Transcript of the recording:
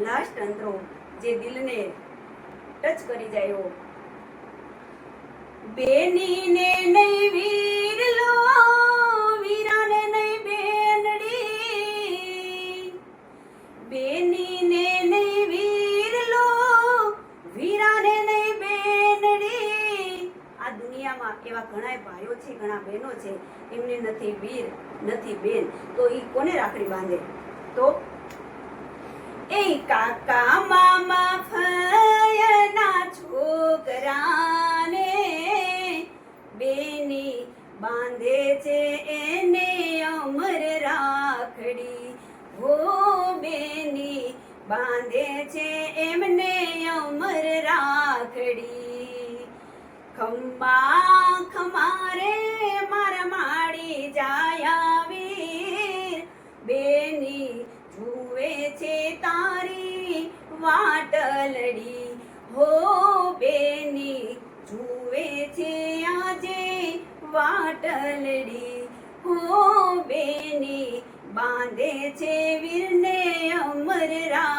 Last અંતરો જે દિલને touch કરી જાય બેનીને નહીં વીર લો, વીરાને નહીં બેનડી. બેનીને નહીં વીર લો, વીરાને નહીં બેનડી. આ દુનિયામાં એવા ઘણા ભાઈઓ છે, ઘણા બહેનો છે, એમને નથી વીર, નથી બેન. તો એ કોને રાખડી બાંધે? તો એ કાકા મામા ફયના છોકરાને બેની બાંધે છે એને અમર રાખડી. હો બેની બાંધે છે એમને અમર રાખડી. ખંબા છે તારી વાટલડી હો બેની, જુએ છે આજે વાટલડી હો બેની, બાંધે છે વીરને અમર રા